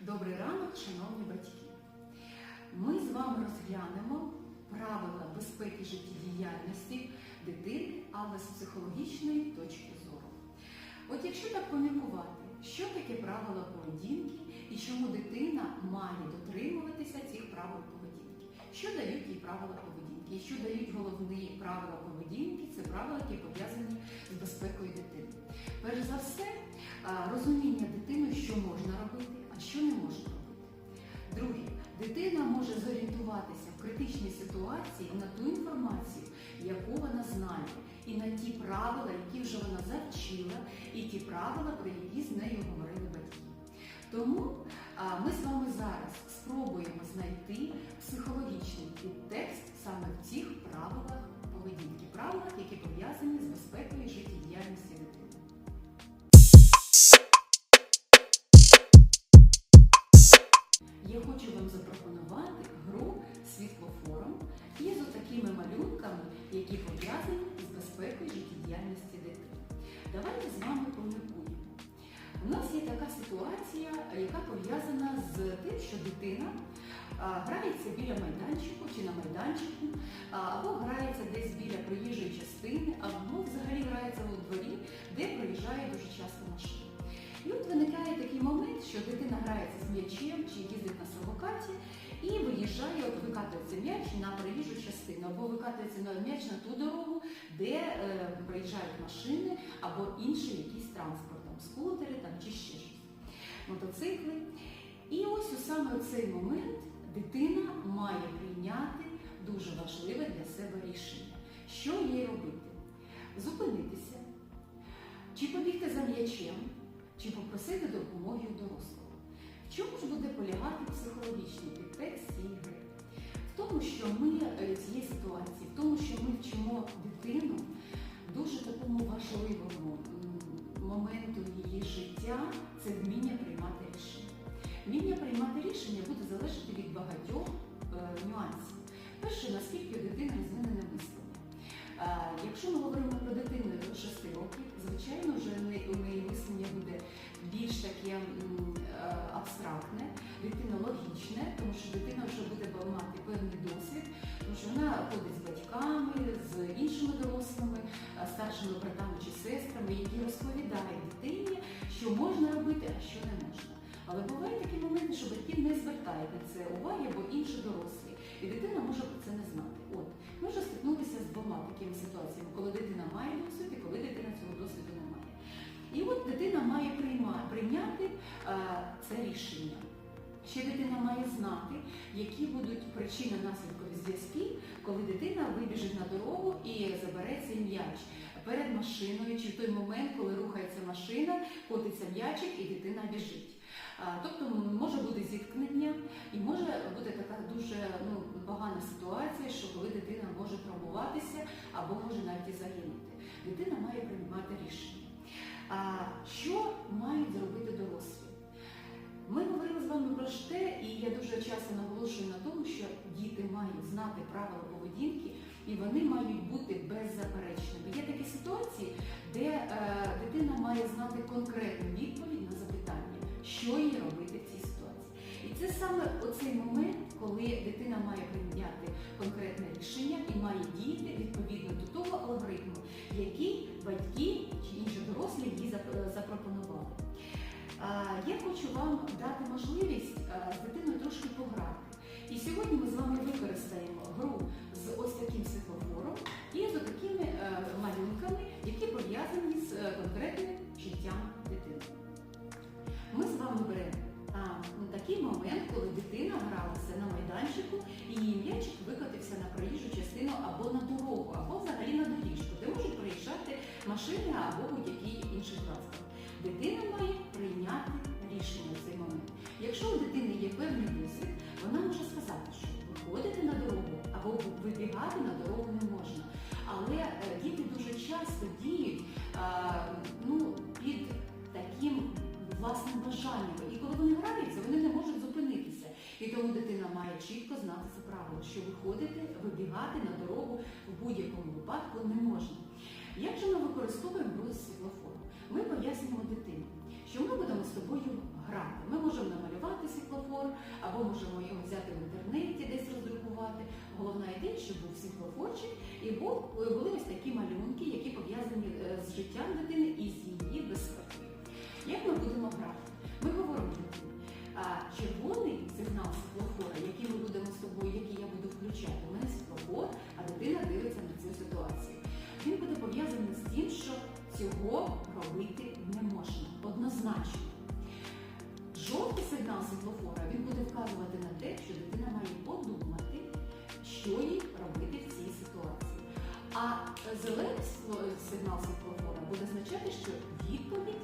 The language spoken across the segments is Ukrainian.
Добрий ранок, шановні батьки. Ми з вами розглянемо правила безпеки життєдіяльності дитини, але з психологічної точки зору. От якщо так поміркувати, що таке правила поведінки і чому дитина має дотримуватися цих правил поведінки? Що дають їй правила поведінки? І що дають головні правила поведінки? Це правила, які пов'язані з безпекою дитини. Перш за все, розуміння дитини, що можна робити, а що не можна робити. Друге, дитина може зорієнтуватися в критичній ситуації на ту інформацію, яку вона знає, і на ті правила, які вже вона завчила, і ті правила, про які з нею говорили батьки. Тому ми з вами зараз спробуємо знайти психологічний підтекст саме в цих правилах поведінки, правилах, які пов'язані з безпекою життєдіяльності дитини. Я хочу вам запропонувати гру світлофором із такими малюнками, які пов'язані з безпекою життєдіяльності дитини. Давайте ситуація, яка пов'язана з тим, що дитина грається біля майданчику чи на майданчику, або грається десь біля проїжджої частини, або взагалі грається у дворі, де проїжджає дуже часто машини. І от виникає такий момент, що дитина грається з м'ячем чи їздить на самокаті і виїжджає, от викатується м'яч на проїжджу частину, або викатується м'яч на ту дорогу, де е, проїжджають машини або інший якийсь транспорт, скутери там, чи ще мотоцикли. І ось у саме цей момент дитина має прийняти дуже важливе для себе рішення. Що їй робити? Зупинитися, чи побігти за м'ячем, чи попросити допомоги у дорослого. В чому ж буде полягати психологічний підтекст цієї гри? В тому, що ми е, цієї ситуації, в тому, що ми вчимо дитину дуже такому важливому моменту її життя це вміння приймати рішення. Вміння приймати рішення буде залежати від багатьох е, нюансів. Перше, наскільки у дитини розвинене мислення. Е, Якщо ми говоримо про дитину до 6 років, звичайно, вже у неї мислення буде більш таке е, абстрактне, дитина логічне, тому що дитина вже буде мати певний досвід, тому що вона ходить батьками, з іншими дорослими, е, старшими братами чи сестрами, які розповідають дитині, що можна робити, а що не можна. Але бувають такі моменти, що батьки не звертають на це уваги, бо інші дорослі, і дитина може про це не знати. От ми вже з двома такими ситуаціями, коли дитина має досвід і коли дитина цього досвіду не має. І от дитина має прийняти е, це рішення. Ще дитина має знати, які будуть причини наслідкові зв'язки, коли дитина вибіжить на дорогу і забере цей м'яч перед машиною, чи в той момент, коли рухається машина, котиться м'ячик і дитина біжить. Тобто може бути зіткнення і може бути така дуже ну, погана ситуація, що коли дитина може травмуватися або може навіть і загинути. Дитина має приймати рішення. А що мають зробити дорослі? Ми говорили з вами про те, і я дуже часто наголошую на тому, що діти мають знати правила поведінки і вони мають бути беззаперечними. Є такі ситуації, де е, дитина має знати конкретну відповідь на запитання, що їй робити в цій ситуації. І це саме оцей момент, коли дитина має прийняти конкретне рішення і має діяти відповідно до того алгоритму, який батьки чи інші дорослі їй запропонували. Я хочу вам дати можливість з дитиною трошки пограти. І сьогодні ми з вами використаємо гру з ось таким світлофором Якщо у дитини є певний висвіт, вона може сказати, що виходити на дорогу або вибігати на дорогу не можна. Але е, діти дуже часто діють е, ну, під таким власним бажанням. І коли вони граються, вони не можуть зупинитися. І тому дитина має чітко знати це правило, що виходити, вибігати на дорогу в будь-якому випадку не можна. Як же ми використовуємо брус? Ми пояснюємо дитині, що ми будемо з тобою варіанти. Ми можемо намалювати світлофор, або можемо його взяти в інтернеті, десь роздрукувати. Головна ідея, щоб був світлофорчик і були ось такі малюнки, які пов'язані е, з життям дитини і з її безпекою. Як ми будемо грати? Зелений сигнал світлофора буде означати, що відповідь,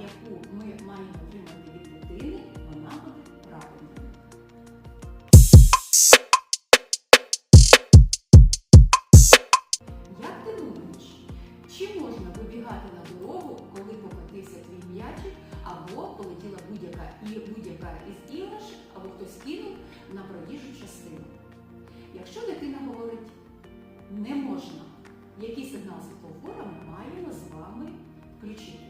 яку ми маємо отримати від дитини, вона буде правильною. Як ти думаєш, чи можна вибігати на дорогу, коли покотився твій м'ячик, або полетіла будь-яка будь-яка із іграшок, або хтось кинув на проїжджу частину? Якщо дитина говорить не можна, який сигнал світлофора ми маємо з вами включити?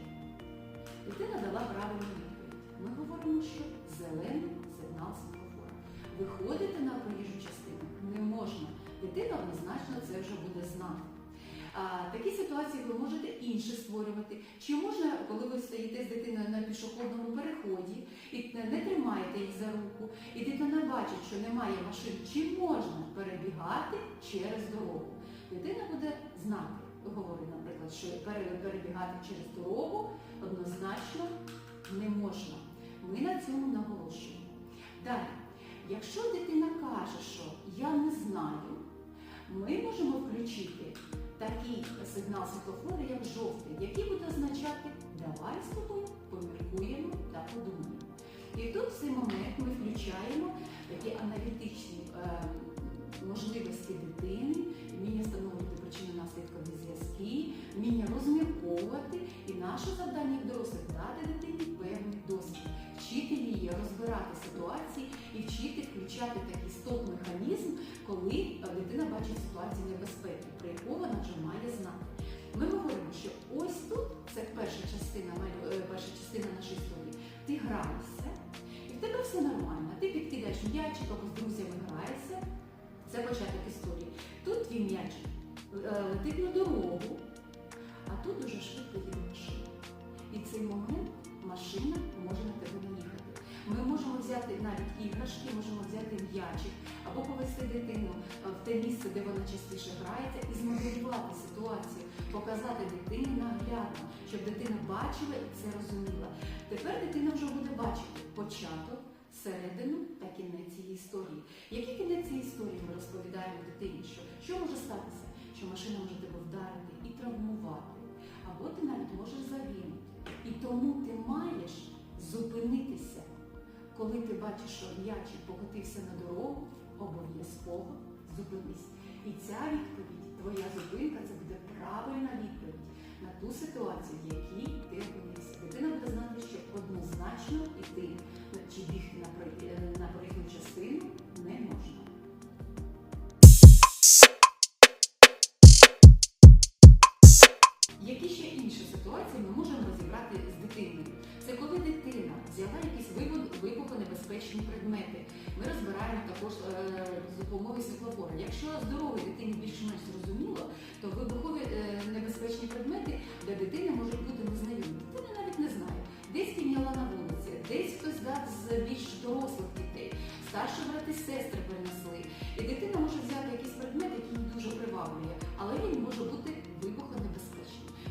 Дитина дала правильну відповідь. Ми говоримо, що зелений сигнал світлофора. Виходити на проїжджу частину не можна. Дитина однозначно це вже буде знати. Такі ситуації ви можете інші створювати. Чи можна, коли ви стоїте з дитиною на пішохідному переході і не тримаєте її за руку, і дитина бачить, що немає машин, чи можна перебігати через дорогу? Дитина буде знати, говорить, наприклад, що перебігати через дорогу однозначно не можна. Ми на цьому наголошуємо. Далі, якщо дитина каже, що я не знаю, ми можемо включити такий сигнал світлофора, як жовтий, який буде означати давай з тобою поміркуємо та подумаємо. І тут в цей момент ми включаємо такі аналітичні е, можливості дитини, вміння встановлювати причини наслідкові зв'язки, вміння розмірковувати. І наше завдання дорослих дати дитині певний досвід, її розбирати ситуації і вчити включати такий стоп-механізм, коли дитина бачить ситуацію небезпеки, про яку вона вже має знати. Ми говоримо, що ось тут це перша частина е, перша частина нашої історії. Ти граєшся, і в тебе все нормально. Ти підкидаєш м'ячик або з друзями граєшся. Це початок історії. Тут твій м'ячик е, летить на дорогу, а тут дуже швидко їде машина. І цей момент машина може на тебе наїхати. Ми можемо взяти навіть іграшки, можемо взяти м'ячик або повести дитину е, в те місце, де вона частіше грається, і змоделювати ситуацію, показати дитині наглядно, щоб дитина бачила і це розуміла. Тепер дитина вже буде бачити початок, середину та кінець цієї історії. Який кінець цієї історії ми розповідаємо дитині? Що, що може статися? Що машина може тебе вдарити і травмувати, або ти навіть можеш загинути. І тому ти маєш зупинитися. Коли ти бачиш, що м'ячик покотився на дорогу, обов'язково зупинись. І ця відповідь, твоя зупинка, це буде правильна відповідь на ту ситуацію, в якій ти опинився. Дитина буде знати, що однозначно йти чи бігти на про- на проїзну частину не можна. Які ще інші ситуації ми можемо розібрати з дитиною? Це коли дитина взяла якісь вибухонебезпечні предмети. Ми розбираємо також е, з допомогою світлофора. Якщо з дитині більш-менш зрозуміло, то вибухові е, небезпечні предмети для дитини можуть бути незнайомі. Дитина навіть не знає. Десь підняла на вулиці, десь хтось дав з більш дорослих дітей, старші брати сестри принесли. І дитина може взяти якийсь предмет, який дуже приваблює, але він може бути вибухонебезпечним.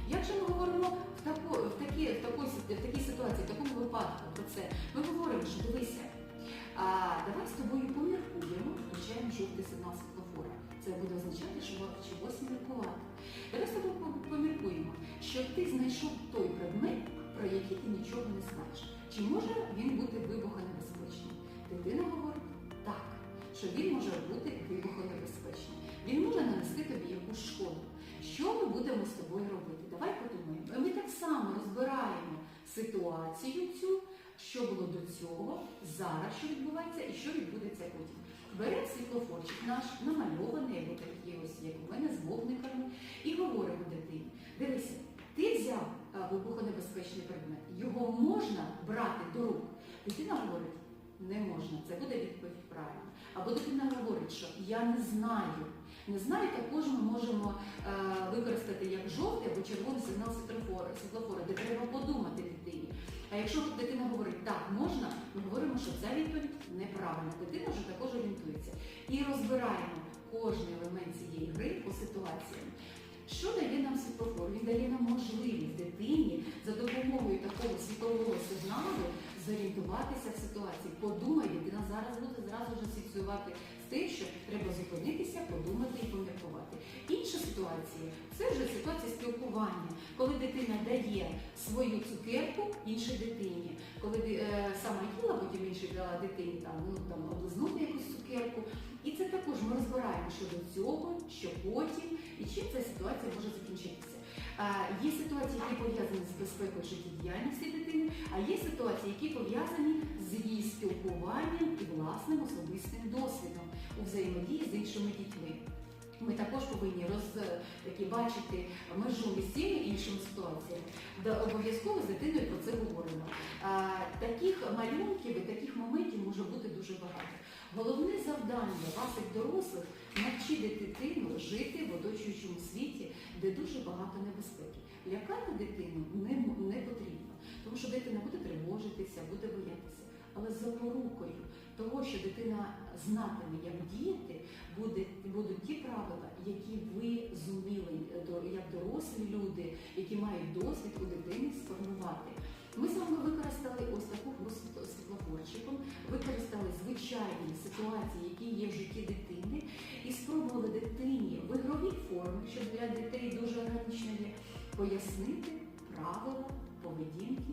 Як же ми говоримо в, тако, в, такі, в, такої, в такій ситуації, в такому випадку про це? Ми говоримо, що дивися, а, давай з тобою поміркуємо, включаємо жовтий сигнал світлофора. Це буде означати, що чогось міркувати. Давай з тобою поміркуємо, що ти знайшов той предмет, про який ти нічого не знаєш. Чи може він бути вибухонебезпечним? Дитина говорить так, що він може бути вибухонебезпечним. Він може нанести тобі якусь шкоду. Що ми будемо з тобою робити? Давай подумаємо. Ми так само розбираємо ситуацію цю, що було до цього, зараз що відбувається і що відбудеться потім. Беремо світлофорчик наш, намальований, або такий ось, як у мене, з вогниками, і говоримо дитині. Дивися, Ти взяв е, вибухонебезпечний предмет, його можна брати до рук. Дитина говорить, не можна, це буде відповідь правильно. Або дитина говорить, що я не знаю. Не знаю, також ми можемо е, використати як жовтий або червоний сигнал світлофора, де треба подумати дитині. А якщо дитина говорить так, можна, ми говоримо, що ця відповідь неправильна. Дитина вже також орієнтується. І розбираємо кожний елемент цієї гри по ситуаціям. Що дає нам світлофор? Він дає нам можливість дитині за допомогою такого світлового сигналу зорієнтуватися в ситуації. Подумай, дитина зараз буде зразу ж асоціювати тим, що треба зупинитися, подумати і поміркувати. Інша ситуація це вже ситуація спілкування, коли дитина дає свою цукерку іншій дитині, коли е, сама їла, потім іншій дала дитині там, ну, там облизнути якусь цукерку. І це також ми розбираємо щодо цього, що потім і чим ця ситуація може закінчитися. Є ситуації, які пов'язані з безпекою життєдіяльності дитини, а є ситуації, які пов'язані з її спілкуванням і власним особистим досвідом у взаємодії з іншими дітьми. Ми також повинні роз, такі, бачити межу між цими іншими ситуаціями. Да, обов'язково з дитиною про це говоримо. А, таких малюнків і таких моментів може бути дуже багато. Головне завдання як дорослих, навчити жити в оточуючому світі, де дуже багато небезпеки. Лякати дитину не, не потрібно, тому що дитина буде тривожитися, буде боятися. Але запорукою того, що дитина знатиме, як діяти, буде, будуть ті правила, які ви зуміли е, як дорослі люди, які мають досвід у дитини сформувати. Ми з вами використали ось таку просто світло- світлофорчиком, використали звичайні ситуації, які є в житті дитини, і спробували дитині в ігровій формі, що для дітей дуже органічно є, пояснити правила поведінки